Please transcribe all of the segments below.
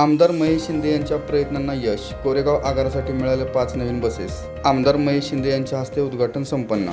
आमदार महेश शिंदे यांच्या प्रयत्नांना यश. कोरेगाव आगारासाठी मिळाले पाच नवीन बसेस. आमदार महेश शिंदे यांच्या हस्ते उद्घाटन संपन्न.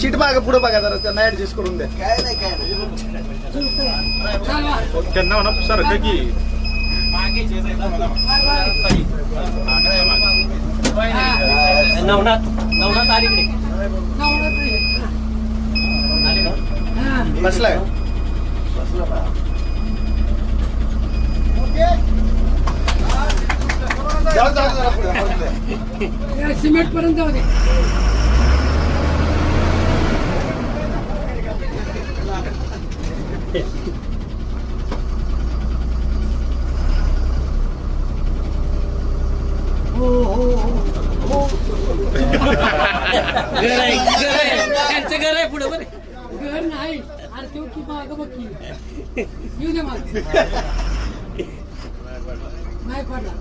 शीट मागे पुढे बघा जरा त्यांना ऍडजस्ट करून द्या. त्यांना म्हणा सारखं की. नवनाथ नवनाथ अलीकडे बसलाय? जाऊ जाऊ जरा पुढे, पुढे. सिमेंट पर्यंत जाऊ दे. हो हो हो घर आहे घर आहे. त्यांचं घर आहे पुढे बरं. घर नाही अरे तो की माग बघ की येऊ दे माग. नाही पडला